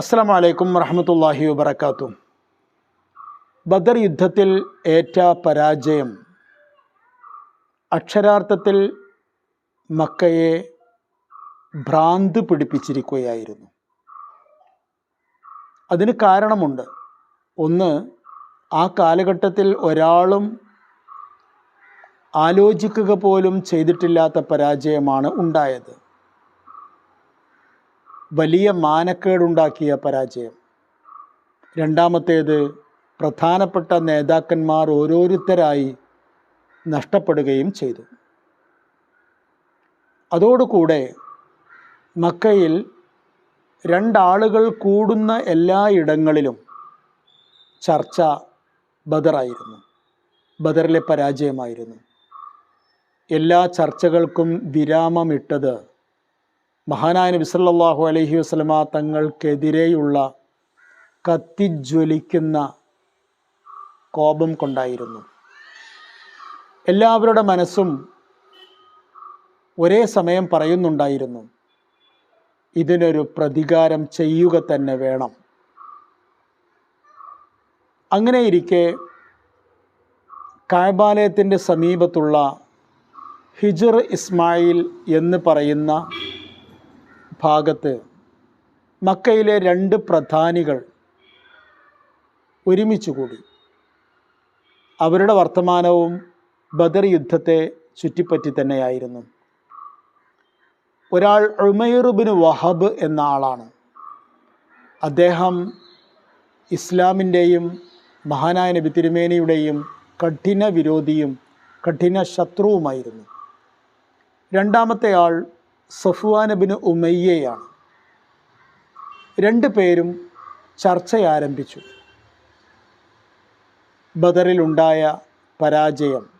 അസ്സാം വലൈക്കും വറഹമത്തല്ലാഹി വബർക്കാത്തു ബദർ യുദ്ധത്തിൽ ഏറ്റ പരാജയം അക്ഷരാർത്ഥത്തിൽ മക്കയെ ഭ്രാന്ത് പിടിപ്പിച്ചിരിക്കുകയായിരുന്നു. അതിന് കാരണമുണ്ട്. ഒന്ന് ആ കാലഘട്ടത്തിൽ ഒരാളും ആലോചിക്കുക പോലും ചെയ്തിട്ടില്ലാത്ത പരാജയമാണ് ഉണ്ടായത്. വലിയ മാനക്കേടുണ്ടാക്കിയ പരാജയം. രണ്ടാമത്തേത് പ്രധാനപ്പെട്ട നേതാക്കന്മാർ ഓരോരുത്തരായി നഷ്ടപ്പെടുകയും ചെയ്തു. അതോടുകൂടെ മക്കയിൽ രണ്ടാളുകൾ കൂടുന്ന എല്ലാ ഇടങ്ങളിലും ചർച്ച ബദറായിരുന്നു. ബദറിലെ പരാജയമായിരുന്നു. എല്ലാ ചർച്ചകൾക്കും വിരാമമിട്ടത് മഹാനായ നബി സല്ലല്ലാഹു അലൈഹി വസല്ലമ തങ്ങൾക്കെതിരെയുള്ള കത്തിജ്വലിക്കുന്ന കോപം കൊണ്ടായിരുന്നു. എല്ലാവരുടെ മനസ്സും ഒരേ സമയം പറയുന്നുണ്ടായിരുന്നു ഇതിനൊരു പ്രതികാരം ചെയ്യുക തന്നെ വേണം. അങ്ങനെയിരിക്കെ കായബാലയത്തിന്റെ സമീപത്തുള്ള ഹിജർ ഇസ്മായിൽ എന്ന് പറയുന്ന ഭാഗത്ത് മക്കയിലെ രണ്ട് പ്രധാനികൾ ഒരുമിച്ച് കൂടി. അവരുടെ വർത്തമാനവും ബദർ യുദ്ധത്തെ ചുറ്റിപ്പറ്റി തന്നെയായിരുന്നു. ഒരാൾ ഉമൈറുബിന് വഹബ് എന്ന ആളാണ്. അദ്ദേഹം ഇസ്ലാമിന്റെയും മഹാനായ നബി തിരുമേനിയുടെയും കഠിന വിരോധിയും കഠിന ശത്രുവുമായിരുന്നു. രണ്ടാമത്തെ ആൾ സഫുവാനബിന് ഉമയ്യയാണ്. രണ്ട് പേരും ചർച്ച ആരംഭിച്ചു. ബദറിലുണ്ടായ പരാജയം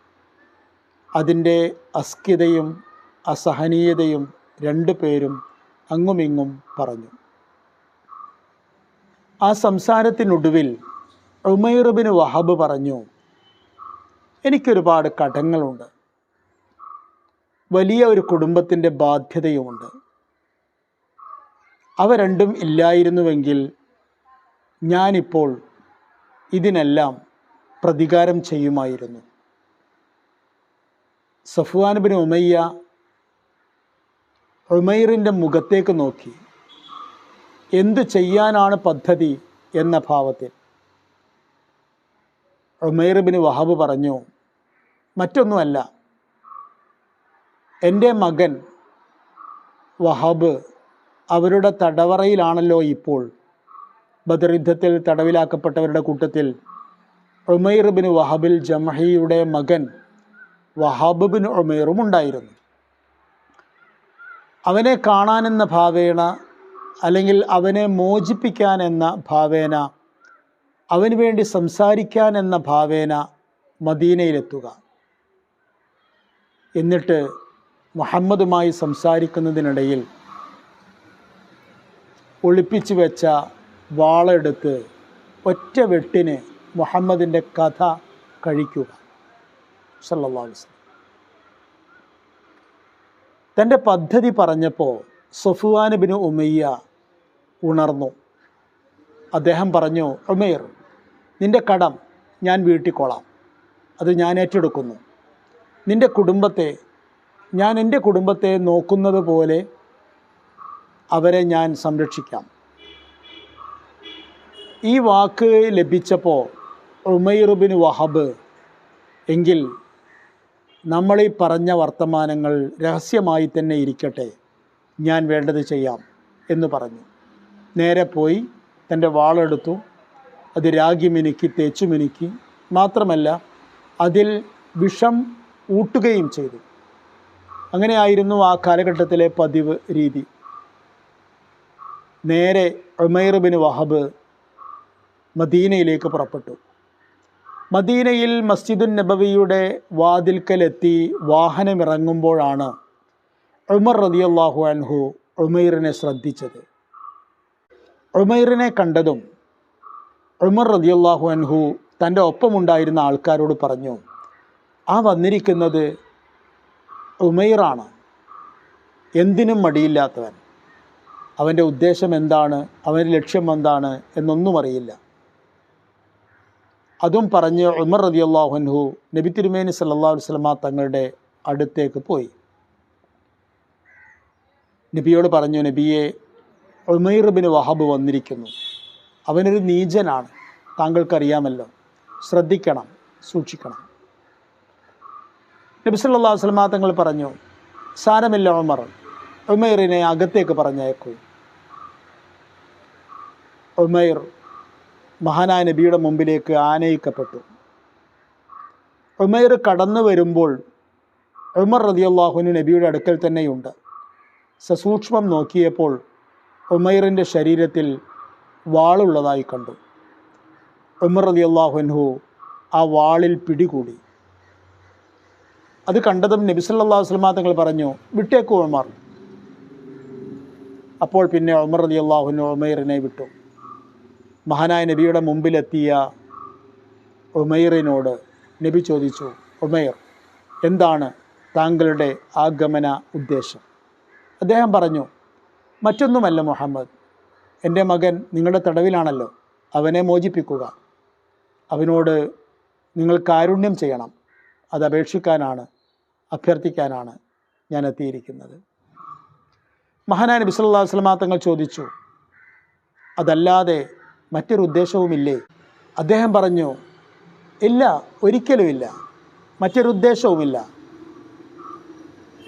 അതിന്റെ അസ്കിതയും അസഹനീയതയും രണ്ടു പേരും അങ്ങുമിങ്ങും പറഞ്ഞു. ആ സംസാരത്തിനൊടുവിൽ ഉമൈറുബിന് വഹബ് പറഞ്ഞു എനിക്കൊരുപാട് കടങ്ങളുണ്ട്. വലിയ ഒരു കുടുംബത്തിന്റെ ബാധ്യതയുമുണ്ട്. അവ രണ്ടും ഇല്ലായിരുന്നുവെങ്കിൽ ഞാനിപ്പോൾ ഇതിനെല്ലാം പ്രതികാരം ചെയ്യുമായിരുന്നു. സഫുവാനുബിന് ഉമയ്യ ഉമൈറിന്റെ മുഖത്തേക്ക് നോക്കി. എന്തു ചെയ്യാനാണ് പദ്ധതി എന്ന ഭാവത്തിൽ. ഉമൈർ ഉമൈറുബിന് വഹാബ് പറഞ്ഞു മറ്റൊന്നുമല്ല. എന്റെ മകൻ വഹാബ് അവരുടെ തടവറയിലാണല്ലോ ഇപ്പോൾ. ബദർ യുദ്ധത്തിൽ തടവിലാക്കപ്പെട്ടവരുടെ കൂട്ടത്തിൽ ഉമൈർ ബിൻ വഹബിൽ ജമഹിയുടെ മകൻ വഹാബ് ബിൻ ഉമൈറും ഉണ്ടായിരുന്നു. അവനെ കാണാനെന്ന ഭാവേന അല്ലെങ്കിൽ അവനെ മോചിപ്പിക്കാൻ എന്ന ഭാവേന അവന് വേണ്ടി സംസാരിക്കാൻ എന്ന ഭാവേന മദീനയിലെത്തുക. എന്നിട്ട് മുഹമ്മദുമായി സംസാരിക്കുന്നതിനിടയിൽ ഒളിപ്പിച്ചു വെച്ച വാളെടുത്ത് ഒറ്റ വെട്ടിന് മുഹമ്മദിന്റെ കഥ കഴിക്കുക. വസല്ലം. തന്റെ പദ്ധതി പറഞ്ഞപ്പോൾ സഫുവാൻ ബിൻ ഉമയ്യ ഉണർന്നു. അദ്ദേഹം പറഞ്ഞു ഉമേർ നിന്റെ കടം ഞാൻ വീട്ടിക്കോളാം. അത് ഞാൻ ഏറ്റെടുക്കുന്നു. നിന്റെ കുടുംബത്തെ ഞാൻ എന്റെ കുടുംബത്തെ നോക്കുന്നത് പോലെ അവരെ ഞാൻ സംരക്ഷിക്കാം. ഈ വാക്ക് ലഭിച്ചപ്പോൾ ഉമൈറുബിൻ വഹബ് എങ്കിൽ നമ്മളീ പറഞ്ഞ വർത്തമാനങ്ങൾ രഹസ്യമായി തന്നെ ഇരിക്കട്ടെ ഞാൻ വേണ്ടത് ചെയ്യാം എന്ന് പറഞ്ഞു. നേരെ പോയി തന്റെ വാളെടുത്തു അത് രാഗി മിനുക്കി തേച്ചു മിനുക്കി മാത്രമല്ല അതിൽ വിഷം ഊട്ടുകയും ചെയ്തു. അങ്ങനെയായിരുന്നു ആ കാലഘട്ടത്തിലെ പതിവ് രീതി. നേരെ ഉമൈർ വഹബ് മദീനയിലേക്ക് പുറപ്പെട്ടു. മദീനയിൽ മസ്ജിദുൻ നബവിയുടെ വാതിൽക്കലെത്തി വാഹനമിറങ്ങുമ്പോഴാണ് ഉമർ റതിയല്ലാഹു അൻഹു ഉമൈറിനെ ശ്രദ്ധിച്ചത്. ഉമൈറിനെ കണ്ടതും ഉമർ റതിയല്ലാഹു അൻഹു തന്റെ ഒപ്പമുണ്ടായിരുന്ന ആൾക്കാരോട് പറഞ്ഞു ആ വന്നിരിക്കുന്നത് ഉമൈറാണ്. എന്തിനും മടിയില്ലാത്തവൻ. അവന്റെ ഉദ്ദേശം എന്താണ്? അവന്റെ ലക്ഷ്യം എന്താണ്? എന്നൊന്നും അറിയില്ല. അതും പറഞ്ഞ് ഉമർ റതി അള്ളാഹുൻഹു നബി തിരുമേനി സല്ലാ വസ്ലമ തങ്ങളുടെ അടുത്തേക്ക് പോയി. നബിയോട് പറഞ്ഞു നബിയെ ഉമൈർ ബിൻ വഹാബ് വന്നിരിക്കുന്നു. അവനൊരു നീചനാണ്. താങ്കൾക്കറിയാമല്ലോ. ശ്രദ്ധിക്കണം. സൂക്ഷിക്കണം. നബി വസ്ലമാ തങ്ങൾ പറഞ്ഞു സാരമില്ല ഉമർ ഉമൈറിനെ അകത്തേക്ക് പറഞ്ഞയക്കൂ. ഉമൈർ മഹാനായ നബിയുടെ മുമ്പിലേക്ക് ആനയിക്കപ്പെട്ടു. ഉമൈർ കടന്നു വരുമ്പോൾ ഉമർ റതിയല്ലാഹുനു നബിയുടെ അടുക്കൽ തന്നെയുണ്ട്. സസൂക്ഷ്മം നോക്കിയപ്പോൾ ഉമൈറിന്റെ ശരീരത്തിൽ വാളുള്ളതായി കണ്ടു. ഉമർ റതിയല്ലാഹുൻഹു ആ വാളിൽ പിടികൂടി. അത് കണ്ടതും നബി സല്ലല്ലാഹു അലൈഹി വസല്ലമ തങ്ങൾ പറഞ്ഞു വിട്ടേക്കു ഉമർ. അപ്പോൾ പിന്നെ ഉമർ അള്ളാഹു ഉമൈറിനെ വിട്ടു. മഹാനായ നബിയുടെ മുമ്പിലെത്തിയ ഉമൈറിനോട് നബി ചോദിച്ചു ഉമൈർ എന്താണ് താങ്കളുടെ ആഗമന ഉദ്ദേശം? അദ്ദേഹം പറഞ്ഞു മറ്റൊന്നുമല്ല മുഹമ്മദ് എന്റെ മകൻ നിങ്ങളുടെ തടവിലാണല്ലോ അവനെ മോചിപ്പിക്കുക. അവനോട് നിങ്ങൾ കാരുണ്യം ചെയ്യണം അത് അപേക്ഷിക്കാനാണ്. അഭ്യർത്ഥിക്കാനാണ് ഞാൻ എത്തിയിരിക്കുന്നത്. മഹാനായ നബി സല്ലല്ലാഹു അലൈഹി വസല്ലമ തങ്ങൾ ചോദിച്ചു അതല്ലാതെ മറ്റൊരു ഉദ്ദേശവുമില്ലേ? അദ്ദേഹം പറഞ്ഞു ഇല്ല ഒരിക്കലുമില്ല മറ്റൊരു ഉദ്ദേശവുമില്ല.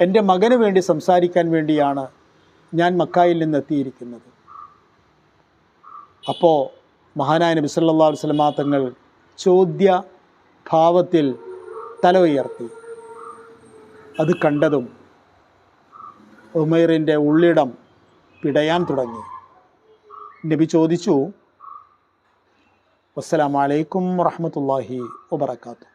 എന്റെ മകന് വേണ്ടി സംസാരിക്കാൻ വേണ്ടിയാണ് ഞാൻ മക്കായിൽ നിന്ന് എത്തിയിരിക്കുന്നത്. അപ്പോൾ മഹാനായ നബി സല്ലല്ലാഹു അലൈഹി വസല്ലമ തങ്ങൾ ചോദ്യ ഭാവത്തിൽ തല ഉയർത്തി. അത് കണ്ടതും ഉമൈറിന്റെ ഉള്ളിടം പിടയാൻ തുടങ്ങി. നബി ചോദിച്ചു വസ്സലാമലൈക്കും വറഹമത്തല്ലാഹി വബർക്കാത്തു